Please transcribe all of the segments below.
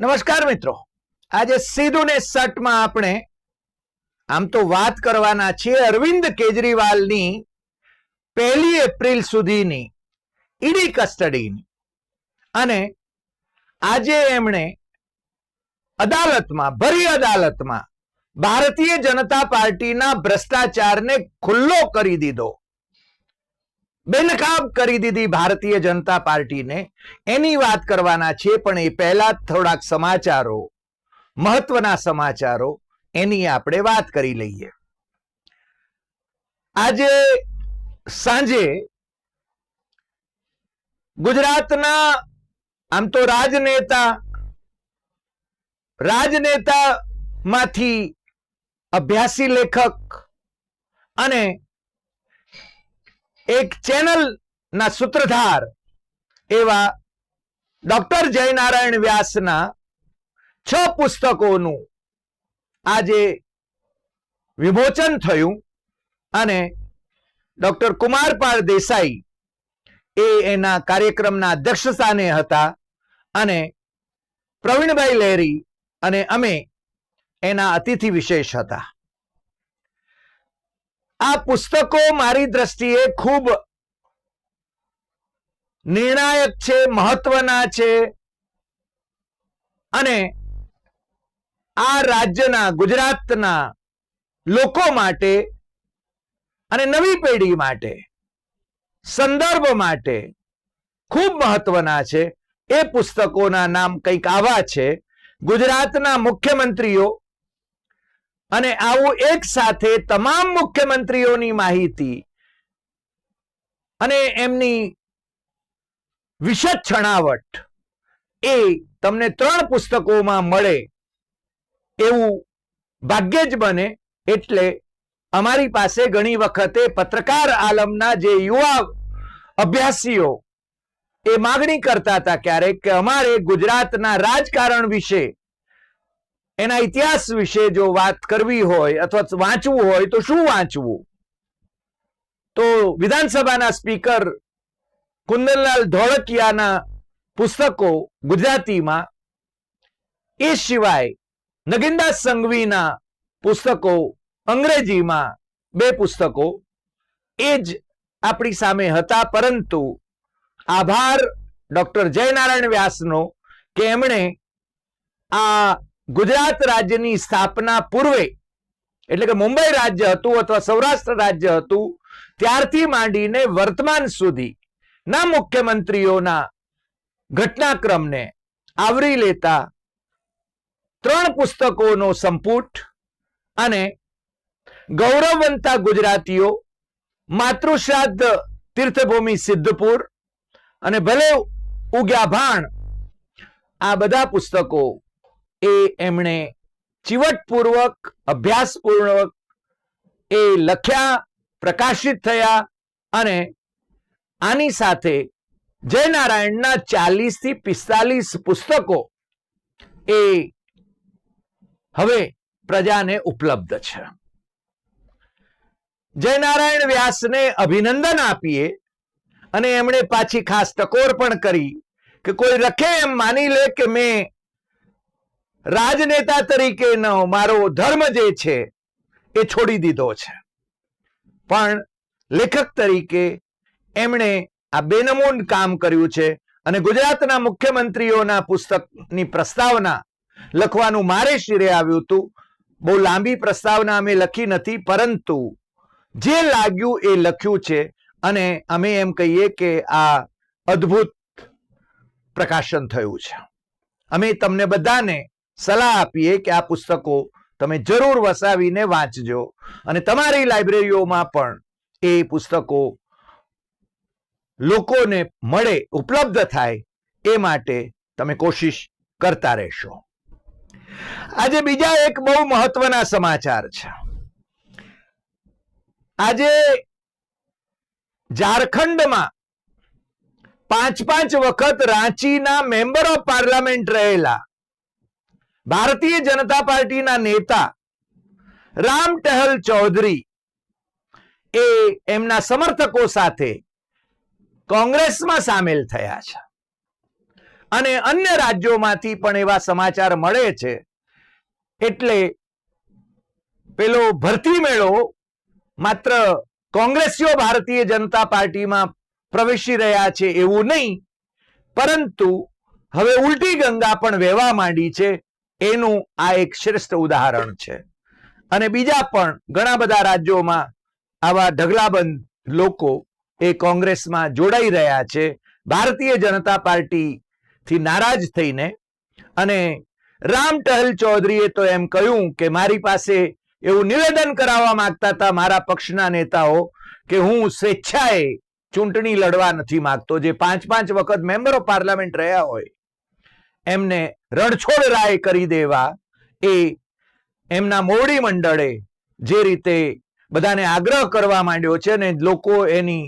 નમસ્કાર મિત્રો. આજે સીધું ને સટમાં આપણે આમ તો વાત કરવાના છીએ અરવિંદ કેજરીવાલની પહેલી એપ્રિલ સુધીની ઈડી કસ્ટડીની. અને આજે એમણે અદાલતમાં, ભરી અદાલતમાં ભારતીય જનતા પાર્ટીના ભ્રષ્ટાચારને ખુલ્લો કરી દીધો. બેનકાબ કરી દીધી ભારતીય જનતા પાર્ટીને. એની વાત કરવાના છે, પણ એ પહેલા થોડાક સમાચારો, મહત્વના સમાચારો, એની આપણે વાત કરી લઈએ. આજે સાંજે ગુજરાતના આમ તો રાજનેતા રાજનેતા માંથી અભ્યાસી લેખક અને એક ચેનલ ના સૂત્રધાર એવા ડોક્ટર જયનારાયણ વ્યાસના છ પુસ્તકોનું આજે વિમોચન થયું અને ડોક્ટર કુમારપાળ દેસાઈ એ એના કાર્યક્રમના અધ્યક્ષ હતા અને પ્રવીણભાઈ લહેરી અને અમે એના અતિથિ વિશેષ હતા. આ પુસ્તકો મારી દ્રષ્ટિએ ખૂબ નિર્ણાયક છે, મહત્વના છે અને આ રાજ્યના, ગુજરાતના લોકો માટે અને નવી પેઢી માટે, સંદર્ભ માટે ખૂબ મહત્વના છે. એ પુસ્તકોના નામ કંઈક આવા છે. ગુજરાતના મુખ્યમંત્રીઓ અને આવું એક સાથે તમામ મુખ્યમંત્રીઓની માહિતી અને એમની વિશદ છણાવટ એ તમને ત્રણ પુસ્તકોમાં મળે એવું ભાગ્ય જ બને. એટલે અમારી પાસે ઘણી વખતે પત્રકાર આલમના જે યુવા અભ્યાસીઓ એ માગણી કરતા હતા ક્યારેક કે અમારે ગુજરાતના રાજકારણ વિશે એના ઇતિહાસ વિશે જો વાત કરવી હોય અથવા વાંચવું હોય તો શું વાંચવું? તો વિધાનસભાના સ્પીકર કુંદનલાલ ધોળકિયાના પુસ્તકો ગુજરાતીમાં એ સિવાય નગીનદાસ સંઘવીના પુસ્તકો અંગ્રેજીમાં બે પુસ્તકો એ જ આપણી સામે હતા. પરંતુ આભાર ડોક્ટર જયનારાયણ વ્યાસનો કે એમણે આ ગુજરાત રાજ્યની સ્થાપના પૂર્વે, એટલે કે મુંબઈ રાજ્ય હતું અથવા સૌરાષ્ટ્ર રાજ્ય હતું, ત્યારથી માંડીને વર્તમાન સુધી ના મુખ્યમંત્રીઓના ઘટનાક્રમને આવરી લેતા ત્રણ પુસ્તકોનો સંપુટ અને ગૌરવવંતા ગુજરાતીઓ, માતૃશ્રાદ્ધ તીર્થભૂમિ સિદ્ધપુર અને ભલે ઉગ્યા ભાણ આ બધા પુસ્તકો એ એમણે ચીવટપૂર્વક, અભ્યાસપૂર્વક એ લખ્યા, પ્રકાશિત થયા અને આની સાથે જયનારાયણના ચાલીસથી પિસ્તાલીસ પુસ્તકો એ હવે પ્રજાને ઉપલબ્ધ છે. જયનારાયણ વ્યાસને અભિનંદન આપીએ અને એમણે પાછી ખાસ ટકોર પણ કરી કે કોઈ રખે એમ માની લે કે મેં રાજનેતા તરીકેનો મારો ધર્મ જે છે એ છોડી દીધો છે. પણ લેખક તરીકે એમણે આ બેનમૂન કામ કર્યું છે અને ગુજરાતના મુખ્યમંત્રીઓના પુસ્તકની પ્રસ્તાવના લખવાનું મારે શિરે આવ્યું હતું. બહુ લાંબી પ્રસ્તાવના અમે લખી નથી, પરંતુ જે લાગ્યું એ લખ્યું છે અને અમે એમ કહીએ કે આ અદ્ભુત પ્રકાશન થયું છે. અમે તમને બધાને સલાહ આપીએ કે આ પુસ્તકો તમે જરૂર વસાવીને વાંચજો. અને તમારી લાઇબ્રેરીઓમાં પણ એ પુસ્તકો લોકોને મળે, ઉપલબ્ધ થાય એ માટે તમે કોશિશ કરતા રહેશો. આજે બીજા એક બહુ મહત્વના સમાચાર છે. આજે ઝારખંડમાં પાંચ પાંચ વખત રાંચીના મેમ્બર ઓફ પાર્લામેન્ટ રહેલા ભારતીય જનતા પાર્ટીના નેતા રામ ટહલ ચૌધરી એ એમના સમર્થકો સાથે કોંગ્રેસમાં સામેલ થયા છે. અને અન્ય રાજ્યોમાંથી પણ એવા સમાચાર મળે છે. એટલે પેલો ભરતી મેળો માત્ર કોંગ્રેસીઓ ભારતીય જનતા પાર્ટીમાં પ્રવેશી રહ્યા છે એવું નહીં, પરંતુ હવે ઉલટી ગંગા પણ વહેવા માંડી છે. એનું આ એક શ્રેષ્ઠ ઉદાહરણ છે. અને બીજા પણ ઘણા બધા રાજ્યોમાં આવા ઢગલાબંધ લોકો એ કોંગ્રેસમાં જોડાઈ રહ્યા છે. ભારતીય જનતા પાર્ટી થી નારાજ થઈને અને રામ ટહલ ચૌધરીએ તો એમ કહ્યું કે મારી પાસે એવું નિવેદન કરાવવા માંગતા હતા મારા પક્ષના નેતાઓ કે હું સ્વેચ્છાએ ચૂંટણી લડવા નથી માંગતો. જે પાંચ પાંચ વખત મેમ્બર ઓફ પાર્લામેન્ટ રહ્યા હોય, એમને રણછોડ રાય કરી દેવા. એ એમના મોવડી મંડળે જે રીતે બધાને આગ્રહ કરવા માંડ્યો છે ને લોકો એની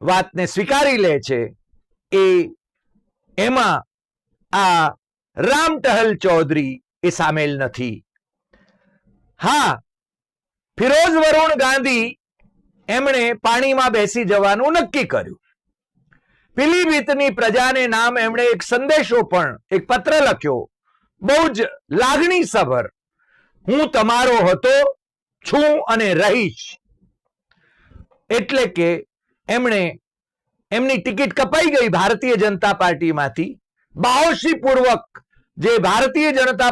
વાતને સ્વીકારી લે છે, એ એમાં આ રામ ટહલ ચૌધરી એ સામેલ નથી. હા, ફિરોઝ વરુણ ગાંધી એમણે પાણીમાં બેસી જવાનું નક્કી કર્યું. પીલીભીતની પ્રજાને નામ એમણે એક સંદેશો પણ, એક પત્ર લખ્યો. બહુ જ લાગણી સભર. હું તમારો હતો, છું અને રહીશ. એટલે કે એમણે એમની ટિકિટ કપાઈ ગઈ ભારતીય જનતા પાર્ટીમાંથી. બાહોશી પૂર્વક જે ભારતીય જનતા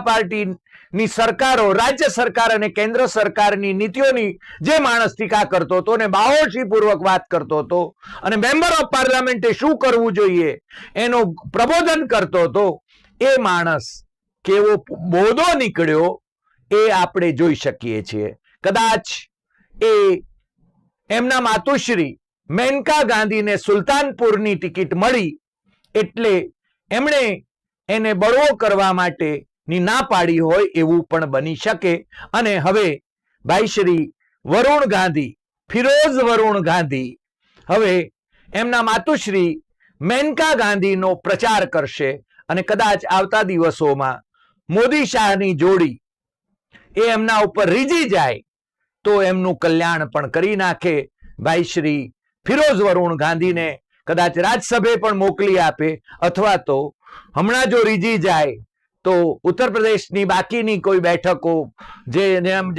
પાર્ટીની સરકારો, રાજ્ય સરકાર અને કેન્દ્ર સરકારની નીતિઓની જે માણસ ટીકા કરતો હતો ને બાહોશી પૂર્વક વાત કરતો હતો અને મેમ્બર ઓફ પાર્લામેન્ટે શું કરવું જોઈએ એનો પ્રબોધન કરતો હતો, એ માણસ કેવો બોધો નીકળ્યો એ આપણે જોઈ શકીએ છીએ. કદાચ એ એમના માતુશ્રી મેનકા ગાંધીને સુલતાનપુરની ટિકિટ મળી એટલે એમણે એને બળવો કરવા માટે ની ના પાડી હોય એવું પણ બની શકે. અને હવે ભાઈ શ્રી વરુણ ગાંધી, ફિરોઝ વરુણ ગાંધી હવે એમના માતુશ્રી મેનકા ગાંધીનો પ્રચાર કરશે અને કદાચ આવતા દિવસોમાં મોદી શાહની જોડી એ એમના ઉપર રીજી જાય તો એમનું કલ્યાણ પણ કરી નાખે. ભાઈ શ્રી ફિરોઝ વરુણ ગાંધીને કદાચ રાજ્યસભે પણ મોકલી આપે અથવા તો હમણાં જો રીજી જાય તો ઉત્તર પ્રદેશની બાકીની કોઈ બેઠકો જે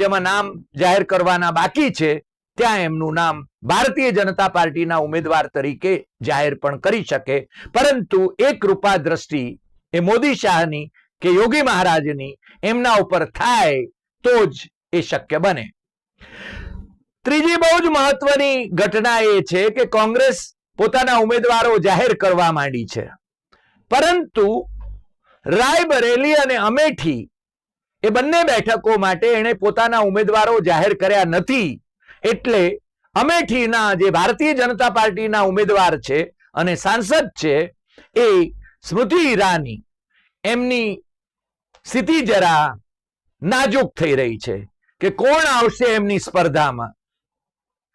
જેમાં નામ જાહેર કરવાના બાકી છે, ત્યાં એમનું નામ ભારતીય જનતા પાર્ટીના ઉમેદવાર તરીકે જાહેર પણ કરી શકે. પરંતુ એક રૂપા દ્રષ્ટિ એ મોદી શાહની કે યોગી મહારાજની એમના ઉપર થાય તો જ એ શક્ય બને. ત્રીજી બહુ જ મહત્વની ઘટના એ છે કે કોંગ્રેસ પોતાના ઉમેદવારો જાહેર કરવા માંડી છે. પરંતુ રાયબરેલી અને અમેઠી એ બંને બેઠકો માટે એણે પોતાના ઉમેદવારો જાહેર કર્યા નથી. એટલે અમેઠીના જે ભારતીય જનતા પાર્ટીના ઉમેદવાર છે અને સાંસદ છે એ સ્મૃતિ ઈરાની. એમની સ્થિતિ જરા નાજુક થઈ રહી છે કે કોણ આવશે એમની સ્પર્ધામાં?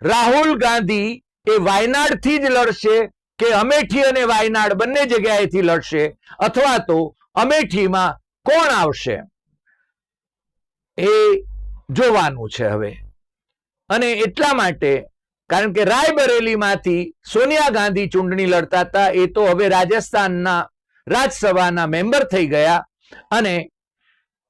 રાહુલ ગાંધી એ વાયનાડથી જ લડશે કે અમેઠી અને વાયનાડ બંને જગ્યાએથી લડશે? અથવા તો અમેઠીમાં કોણ આવશે? એ જોવાનું છે હવે. અને એટલા માટે, કારણ કે રાયબરેલીમાંથી સોનિયા ગાંધી ચૂંટણી લડતા હતા, એ તો હવે રાજસ્થાનના રાજસભાના મેમ્બર થઈ ગયા. અને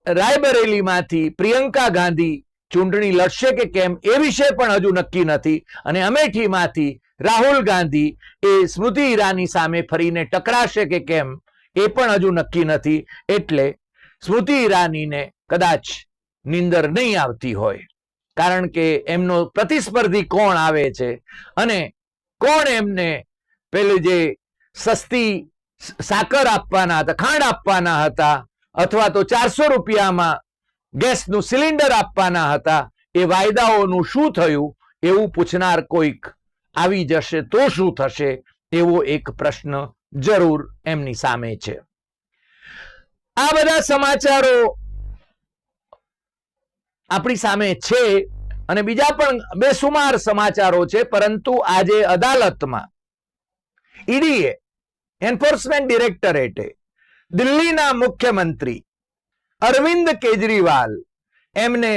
રાયબરેલીમાંથી પ્રિયંકા ગાંધી ચૂંટણી લડશે કે કેમ, એ વિશે પણ હજુ નક્કી નથી. અને અમેઠીમાંથી રાહુલ ગાંધી એ સ્મૃતિ ઈરાની સામે ફરીને ટકરાશે કે કેમ એ પણ હજુ નક્કી નથી, એટલે સ્મૃતિ ઈરાનીને કદાચ નિંદર નહીં આવતી હોય. કારણ કે એમનો પ્રતિસ્પર્ધી કોણ આવે છે અને કોણ એમને પેલું જે સસ્તી સાકર આપવાના હતા, ખાંડ આપવાના હતા, અથવા તો ચારસો રૂપિયામાં ગેસનું સિલિન્ડર આપવાના હતા, એ વાયદાઓનું શું થયું એવું પૂછનાર કોઈક આવી જશે તો શું થશે એવો એક પ્રશ્ન જરૂર એમની સામે છે. આ બધા સમાચારો આપણી સામે છે અને બીજા પણ બેસુમાર સમાચારો છે, પરંતુ આજે અદાલતમાં. ઈડીએ એન્ફોર્સમેન્ટ ડિરેક્ટરેટે દિલ્હીના મુખ્યમંત્રી અરવિંદ કેજરીવાલ એમને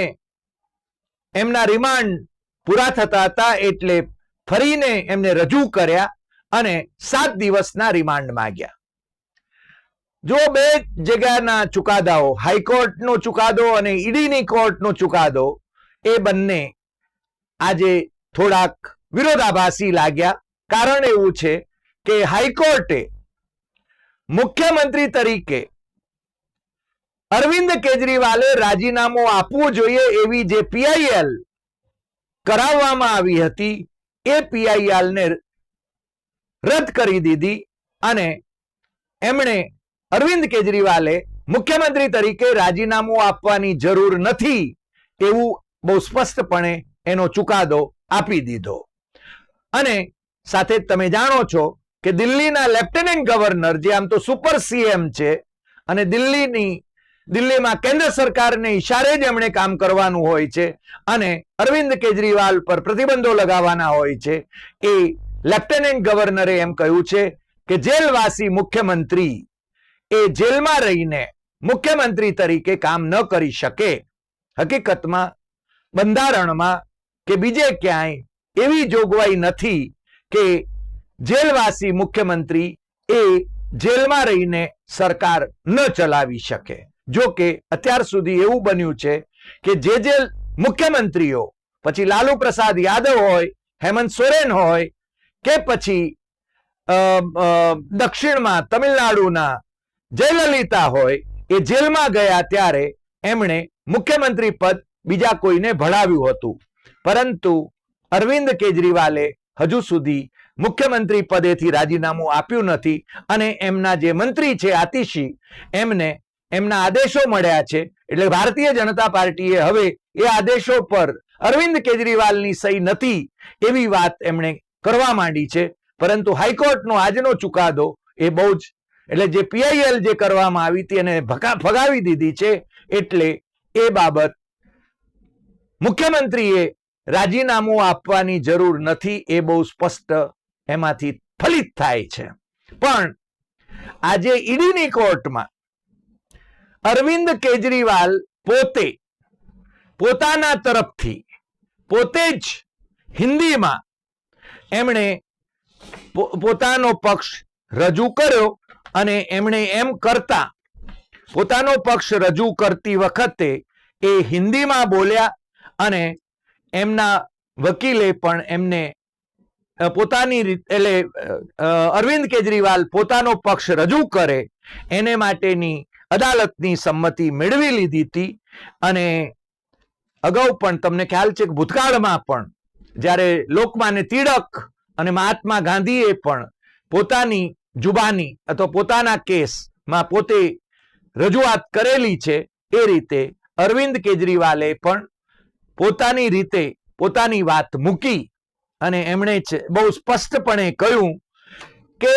એમના રિમાન્ડ પૂરા થતા હતા એટલે ફરીને એમને રજૂ કર્યા. અને સાત દિવસના રિમાન્ડ માંગ્યા. જો બે જગ્યાના ચુકાદાઓ, હાઈકોર્ટનો ચુકાદો અને ઈડીની કોર્ટનો ચુકાદો, એ બંને આજે થોડાક વિરોધાભાસી લાગ્યા. કારણ એવું છે કે હાઈકોર્ટે મુખ્યમંત્રી તરીકે અરવિંદ કેજરીવાલે રાજીનામું આપવું જોઈએ એવી જે પીઆઈએલ કરાવવામાં આવી હતી, એ પીઆઈએલ ને રદ કરી દીધી અને એમણે અરવિંદ કેજરીવાલે મુખ્યમંત્રી તરીકે રાજીનામું આપવાની જરૂર નથી એવું બહુ સ્પષ્ટપણે એનો ચુકાદો આપી દીધો. અને સાથે તમે જાણો છો કે દિલ્હીના લેફ્ટનન્ટ ગવર્નર જે આમ તો સુપર સીએમ છે અને દિલ્હીની, દિલ્હીમાં કેન્દ્ર સરકારને ઈશારે જ એમણે કામ કરવાનું હોય છે અને અરવિંદ કેજરીવાલ પર પ્રતિબંધો લગાવવાના હોય છે એ લેફ્ટનન્ટ ગવર્નરે એમ કહ્યું છે કે જેલવાસી મુખ્યમંત્રી એ જેલમાં રહીને મુખ્યમંત્રી તરીકે કામ ન કરી શકે. હકીકતમાં, બંધારણમાં કે બીજે ક્યાંય એવી જોગવાઈ નથી કે જેલવાસી મુખ્યમંત્રી એ જેલમાં રહીને સરકાર ન ચલાવી શકે. જો કે અત્યાર સુધી એવું બન્યું છે કે જે જે મુખ્યમંત્રીઓ, પછી લાલુ પ્રસાદ યાદવ હોય, હેમંત સોરેન હોય કે પછી દક્ષિણમાં તમિલનાડુના જયલલિતા હોય, એ જેલમાં ગયા ત્યારે એમણે મુખ્યમંત્રી પદ બીજા કોઈને ભળાવ્યું હતું. પરંતુ અરવિંદ કેજરીવાલે હજુ સુધી મુખ્યમંત્રી પદેથી રાજીનામું આપ્યું નથી અને એમના જે મંત્રી છે આતિશી, એમને એમના આદેશો મળ્યા છે. એટલે ભારતીય જનતા પાર્ટીએ હવે એ આદેશો પર અરવિંદ કેજરીવાલની સહી નથી એવી વાત એમણે કરવા માંડી છે. પરંતુ હાઈકોર્ટનો આજનો ચુકાદો એ બહુ જ, એટલે જે પીઆઈએલ જે કરવામાં આવી હતી એને ફગાવી દીધી છે, એટલે એ બાબત મુખ્યમંત્રીએ રાજીનામું આપવાની જરૂર નથી એ બહુ સ્પષ્ટ એમાંથી ફલિત થાય છે. પણ આજે ઈડીની કોર્ટમાં અરવિંદ કેજરીવાલ પોતે, પોતાના તરફથી પોતે જ હિન્દીમાં એમણે પોતાનો પક્ષ રજૂ કર્યો અને એમણે એમ કરતા પોતાનો પક્ષ રજૂ કરતી વખતે એ હિન્દીમાં બોલ્યા અને એમના વકીલે પણ એમને પોતાની એટલે અરવિંદ કેજરીવાલ પોતાનો પક્ષ રજૂ કરે એને માટેની અદાલતની સંમતિ મેળવી લીધી હતી અને અગાઉ પણ, તમને ખ્યાલ છે કે ભૂતકાળમાં પણ જ્યારે લોકમાન્ય તિળક અને મહાત્મા ગાંધીએ પણ પોતાની જુબાની અથવા પોતાના કેસમાં પોતે રજૂઆત કરેલી છે એ રીતે અરવિંદ કેજરીવાલે પણ પોતાની રીતે પોતાની વાત મૂકી અને એમણે બહુ સ્પષ્ટપણે કહ્યું કે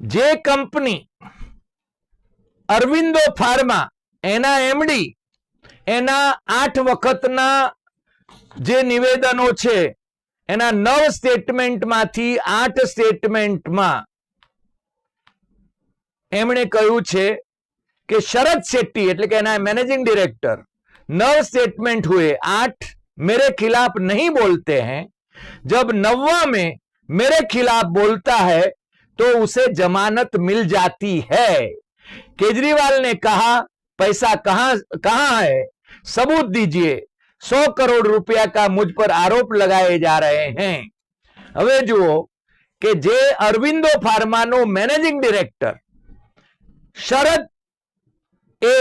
જે કંપની અરવિંદો ફાર્મા, એના એમડી, એના આઠ વખતના જે નિવેદનો છે એના નવ સ્ટેટમેન્ટમાંથી આઠ સ્ટેટમેન્ટમાં એમણે કહ્યું છે कि शरद शेट्टी એટલે કે એના मैनेजिंग डायरेक्टर नव स्टेटमेंट हुए आठ मेरे खिलाफ नहीं बोलते हैं जब नौवा में मेरे खिलाफ बोलता है तो उसे जमानत मिल जाती है केजरीवाल ने कहा पैसा कहां कहां है सबूत दीजिए सौ करोड़ रुपया का मुझ पर आरोप लगाए जा रहे हैं હવે જુઓ કે જે અરવિંદો ફાર્માનો મેનેજિંગ ડિરેક્ટર શરદ એ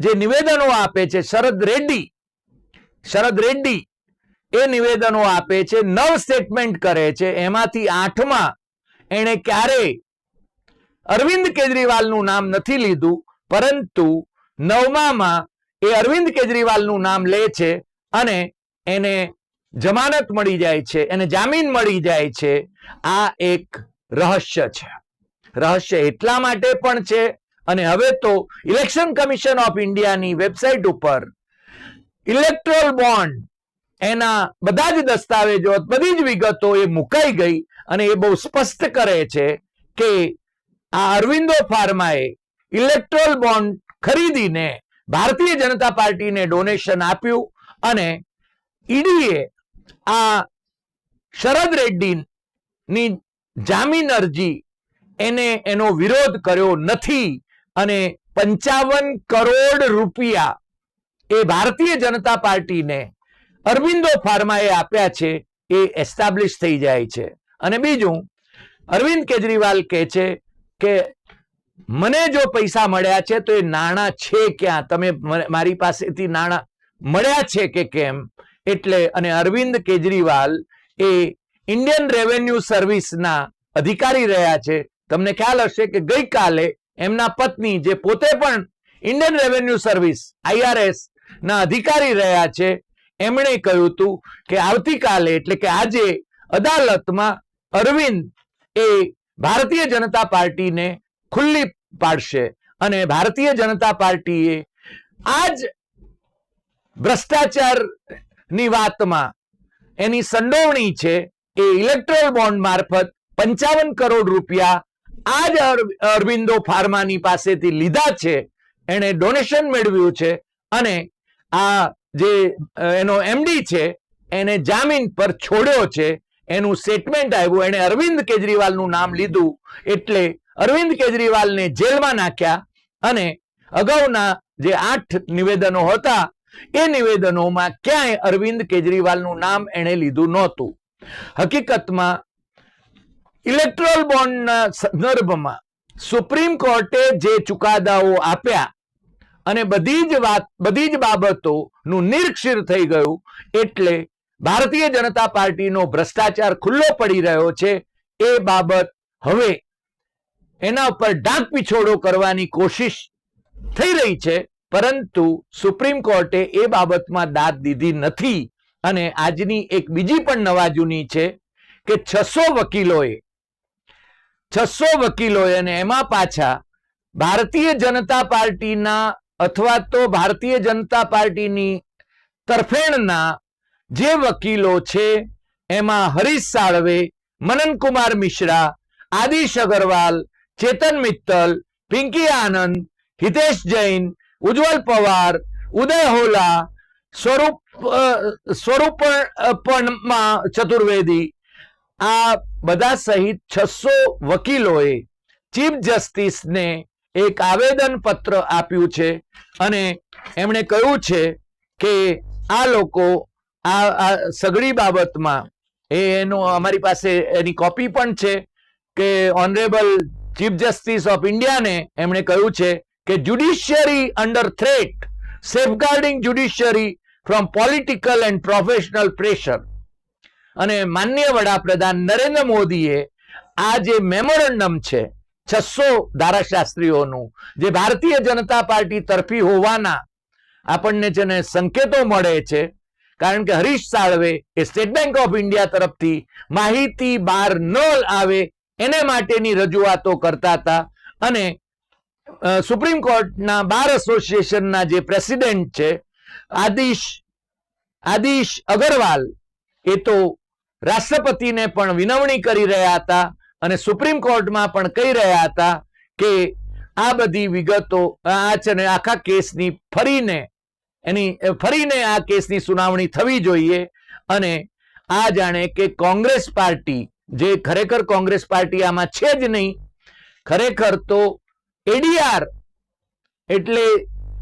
જે નિવેદનો આપે છે શરદ રેડ્ડી શરદ રેડ્ડી એ નિવેદનો આપે છે નવ સ્ટેટમેન્ટ કરે છે એમાંથી આઠમાં એણે ક્યારે અરવિંદ કેજરીવાલનું નામ નથી લીધું પરંતુ નવમામાં એ અરવિંદ કેજરીવાલનું નામ લે છે અને એને જમાનત મળી જાય છે, એને જામીન મળી જાય છે, આ એક રહસ્ય છે. રહસ્ય એટલા માટે પણ છે અને હવે તો ઇલેક્શન કમિશન ઓફ ઇન્ડિયાની વેબસાઇટ ઉપર ઇલેક્ટ્રોલ બોન્ડ એના બધા જ દસ્તાવેજો, બધી જ વિગતો એ મુકાઈ ગઈ અને એ બહુ સ્પષ્ટ કરે છે કે આ અરવિંદો ફાર્માએ ઇલેક્ટ્રોલ બોન્ડ ખરીદીને ભારતીય જનતા પાર્ટીને ડોનેશન આપ્યું અને ઈડીએ આ શરદ રેડ્ડીની જામીન અરજી એને એનો વિરોધ કર્યો નથી અને પંચાવન કરોડ રૂપિયા એ ભારતીય જનતા પાર્ટીને અરવિંદો ફાર્માએ આપ્યા છે એ એસ્ટાબ્લિશ થઈ જાય છે. અને બીજું, અરવિંદ કેજરીવાલ કહે છે કે, મને જો પૈસા મળ્યા છે તો એ નાણાં છે ક્યાં? તમે મારી પાસેથી નાણાં મળ્યા છે કે કેમ? એટલે અને અરવિંદ કેજરીવાલ એ ઇન્ડિયન રેવન્યુ સર્વિસના અધિકારી રહ્યા છે. તમને ખ્યાલ હશે કે ગઈકાલે એમના પત્ની જે પોતે પણ ઇન્ડિયન રેવન્યુ સર્વિસ આઈઆરએસ ના અધિકારી રહ્યા છે, એમણે કહ્યું હતું કે આવતીકાલે એટલે કે આજે અદાલતમાં અરવિંદ એ ભારતીય જનતા પાર્ટીને ખુલ્લી પાડશે. અને ભારતીય જનતા પાર્ટીએ આજ ભ્રષ્ટાચારની વાતમાં. એની સંડોવણી છે એ ઇલેક્ટ્રોલ બોન્ડ મારફત પંચાવન કરોડ રૂપિયા આ જ અરવિંદો ફાર્માની પાસેથી લીધા છે. એણે ડોનેશન મેળવ્યું છે અને આ જે એનો એમડી છે એને જામીન પર છોડ્યો છે. એનું સ્ટેટમેન્ટ આવ્યું. એણે અરવિંદ કેજરીવાલનું નામ લીધું એટલે અરવિંદ કેજરીવાલને જેલમાં નાખ્યા અને અગાઉના જે આઠ નિવેદનો હતા એ નિવેદનોમાં ક્યાંય અરવિંદ કેજરીવાલનું નામ એણે લીધું નહોતું. હકીકતમાં ઇલેક્ટ્રોલ બોન્ડના સંદર્ભમાં સુપ્રીમ કોર્ટે જે ચુકાદાઓ આપ્યા અને બધી જ વાત, બધી જ બાબતોનું નિરક્ષીર થઈ ગયું એટલે ભારતીય જનતા પાર્ટીનો ભ્રષ્ટાચાર ખુલ્લો પડી રહ્યો છે એ બાબત હવે એના ઉપર ડાક પીછોડો કરવાની કોશિશ થઈ રહી છે પરંતુ સુપ્રીમ કોર્ટે એ બાબતમાં દાદ દીધી નથી અને આજની એક બીજી પણ નવાજૂની છે કે છસો વકીલોએ છસો વકીલોએ અને એમાં પાછા ભારતીય જનતા પાર્ટીના અથવા તો ભારતીય જનતા પાર્ટીની તરફેણના જે વકીલો છે એમાં હરીશ સાળવે, મનનકુમાર મિશ્રા, આદિશ અગરવાલ, ચેતન મિત્તલ, પિંકી આનંદ, હિતેશ જૈન ઉજ્જવલ પવાર, ઉદય હોલા, સ્વરૂપ સ્વરૂપ સ્વરૂપમાં ચતુર્વેદી. આ બધા સહિત છસો વકીલોએ ચીફ જસ્ટિસને એક આવેદન પત્ર આપ્યું છે અને એમણે કહ્યું છે કે આ લોકો આ સગળી બાબતમાં એનું અમારી પાસે એની કોપી પણ છે કે ઓનરેબલ ચીફ જસ્ટિસ ઓફ ઇન્ડિયાને એમણે કહ્યું છે કે judiciary under threat safeguarding judiciary from political and professional pressure અને માન્ય વડાપ્રધાન નરેન્દ્ર મોદીએ આ જે મેમોરેન્ડમ છે, છસો ધારાશાસ્ત્રીઓનું, જે ભારતીય જનતા પાર્ટી તરફી હોવાના આપણને છે સંકેતો મળે છે, કારણ કે હરીશ સાળવે એ સ્ટેટ બેંક ઓફ ઇન્ડિયા તરફથી માહિતી બહાર ન આવે એને માટેની રજૂઆતો કરતા હતા અને સુપ્રીમ કોર્ટના બાર એસોસિએશનના જે પ્રેસિડેન્ટ છે, આદિશ આદિશ અગરવાલ, એ તો રાષ્ટ્રપતિને પણ વિનવણી કરી રહ્યા હતા અને સુપ્રીમ કોર્ટમાં પણ કહી રહ્યા હતા કે આ બધી વિગતો, આ છે ને આખા કેસની ફરીને, એની ફરીને આ કેસની સુનાવણી થવી જોઈએ અને આ જાણે કે કોંગ્રેસ પાર્ટી, જે ખરેખર કોંગ્રેસ પાર્ટી આમાં છે જ નહીં, ખરેખર તો એડીઆર એટલે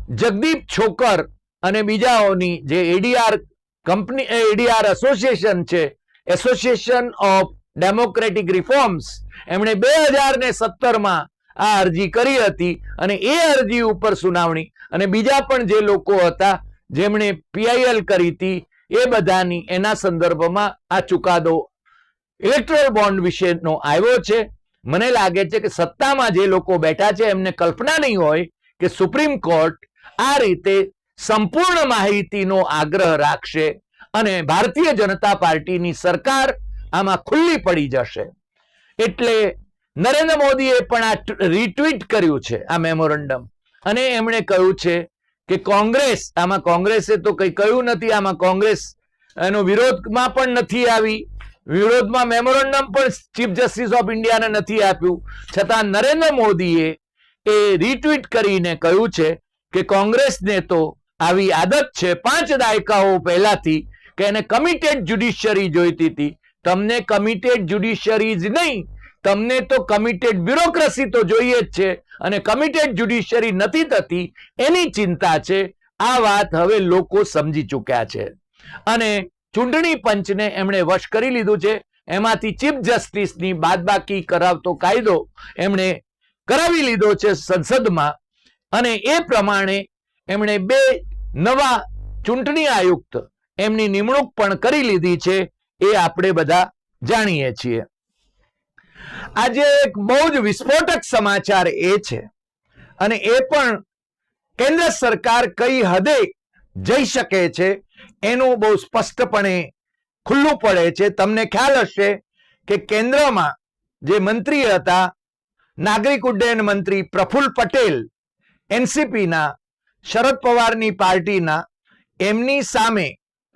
જગદીપ છોકર અને બીજાઓની જે એડીઆર કંપની એડીઆર એસોસિએશન છે, એસોસિએશન ઓફ ડેમોક્રેટિક રિફોર્મ્સ, એમણે બે હજાર ને સત્તરમાં આ અરજી કરી હતી અને એ અરજી ઉપર સુનાવણી અને બીજા પણ જે લોકો હતા જેમણે પીઆઈએલ કરી હતી, એ બધાની એના સંદર્ભમાં આ ચુકાદો ઇલેક્ટ્રોલ બોન્ડ વિશેનો આવ્યો છે. મને લાગે છે કે સત્તામાં જે લોકો બેઠા છે, એમને કલ્પના નહીં હોય કે સુપ્રીમ કોર્ટ આ રીતે સંપૂર્ણ માહિતીનો આગ્રહ રાખશે અને ભારતીય જનતા પાર્ટીની સરકાર આમાં ખુલ્લી પડી જશે. એટલે નરેન્દ્ર મોદીએ પણ આ રીટ્વીટ કર્યું છે, આ મેમોરેન્ડમ. અને એમણે કહ્યું છે કે કોંગ્રેસ, આમાં કોંગ્રેસે તો કંઈ કહ્યું નથી, આમાં કોંગ્રેસ એનો વિરોધમાં પણ નથી આવી. વિરોધમાં મેમોરેન્ડમ પણ ચીફ જસ્ટિસ ઓફ ઇન્ડિયાને નથી આપ્યું. છતાં નરેન્દ્ર મોદીએ એ રીટ્વીટ કરીને કહ્યું છે કે કોંગ્રેસને તો આવી આદત છે. પાંચ દાયકાઓ પહેલાથી કે એને કમિટેડ જ્યુડિશિયરી જોઈતી હતી. તમને કમિટેડ જ્યુડિશિયરી જ નહીં, તમને તો કમિટેડ બ્યુરોક્રસી તો જોઈએ જ છે. અને કમિટેડ જ્યુડિશિયરી નથી થતી, એની ચિંતા છે. આ વાત હવે લોકો સમજી ચૂક્યા છે. અને ચૂંટણી પંચને એમણે વશ કરી લીધું છે. એમાંથી ચીફ જસ્ટિસની બાદબાકી કરાવતો કાયદો એમણે કરાવી લીધો છે સંસદમાં અને એ પ્રમાણે એમણે બે નવા ચૂંટણી આયુક્ત એમની નિમણૂક પણ કરી લીધી છે એ આપણે બધા જાણીએ છીએ. આજે એક બહુ જ વિસ્ફોટક સમાચાર એ છે અને એ પણ કેન્દ્ર સરકાર કઈ હદે જઈ શકે છે એનું બહુ સ્પષ્ટપણે ખુલ્લું પડે છે. તમને ખ્યાલ હશે કે કેન્દ્રમાં જે મંત્રી હતા, નાગરિક ઉડ્ડયન મંત્રી પ્રફુલ પટેલ, એનસીપીના, શરદ પવારની પાર્ટીના, એમની સામે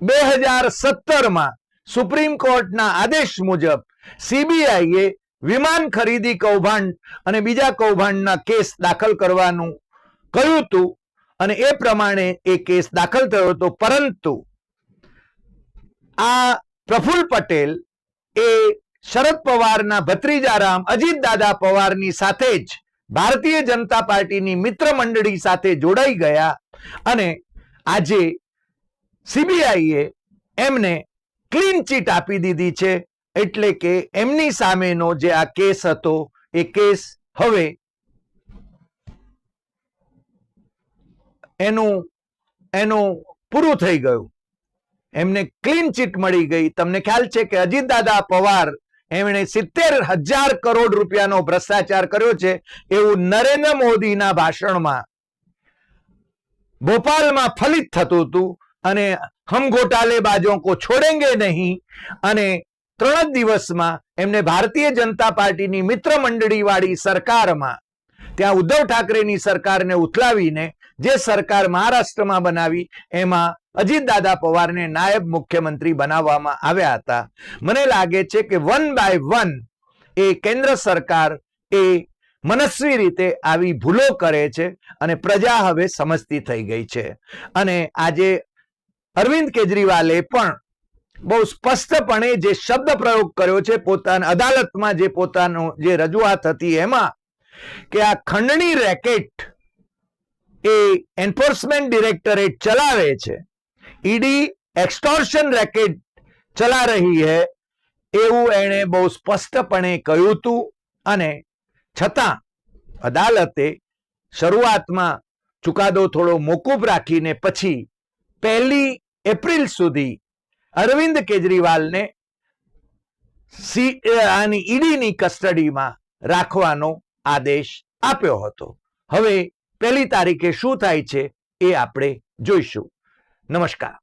બે હજાર સત્તરમાં સુપ્રીમ કોર્ટના આદેશ મુજબ સીબીઆઈએ વિમાન ખરીદી કૌભાંડ અને બીજા કૌભાંડના કેસ દાખલ કરવાનું કહ્યું હતું. અને એ પ્રમાણે એ કેસ દાખલ થયો હતો. પરંતુ આ પ્રફુલ્લ પટેલ એ શરદ પવારના ભત્રીજારામ, અજીત દાદા પવારની સાથે જ ભારતીય જનતા પાર્ટીની મિત્ર મંડળી સાથે જોડાઈ ગયા અને આજે સીબીઆઈએ એમને ક્લીન ચીટ આપી દીધી છે. એટલે કે એમની સામેનો જે આ કેસ હતો, એ કેસ હવે એનું એનું પૂરું થઈ ગયું. એમને ક્લીન ચીટ મળી ગઈ. તમને ખ્યાલ છે કે અજીતદાદા પવાર એમણે સિત્તેર હજાર કરોડ રૂપિયાનો ભ્રષ્ટાચાર કર્યો છે એવું નરેન્દ્ર મોદીના ભાષણમાં ભોપાલમાં ફલિત થતું હતું અને હમ ઘોટાલે બાજો કો છોડેંગે નહીં અને ત્રણ જ દિવસમાં એમને ભારતીય જનતા પાર્ટીની મિત્ર મંડળી વાળી સરકારમાં, ત્યાં ઉદ્ધવ ઠાકરેની સરકારને ઉથલાવીને જે સરકાર મહારાષ્ટ્રમાં બનાવી, એમાં અજીતદાદા પવારને નાયબ મુખ્યમંત્રી બનાવવામાં આવ્યા હતા. મને લાગે છે કે વન બાય વન એ કેન્દ્ર સરકાર એ મનસ્વી રીતે આવી ભૂલો કરે છે અને પ્રજા હવે સમજતી થઈ ગઈ છે. અને આજે અરવિંદ કેજરીવાલે પણ બહુ સ્પષ્ટપણે જે શબ્દ પ્રયોગ કર્યો છે, પોતાના અદાલતમાં જે પોતાનો જે રજૂઆત હતી એમાં કે આ ખંડણી રેકેટ એ એન્ફોર્સમેન્ટ ડિરેક્ટરેટ ચલાવે છે. ઈડી એક્સટોર્શન રેકેટ ચલા રહી હે એવું એણે બહુ સ્પષ્ટપણે કહ્યું હતું અને છતાં અદાલતે શરૂઆતમાં ચુકાદો થોડો મોકૂફ રાખીને પછી પહેલી એપ્રિલ સુધી અરવિંદ કેજરીવાલને સી આની ઈડીની કસ્ટડીમાં રાખવાનો આદેશ આપ્યો હતો. હવે પહેલી તારીખે શું થાય છે એ આપણે જોઈશું. નમસ્કાર.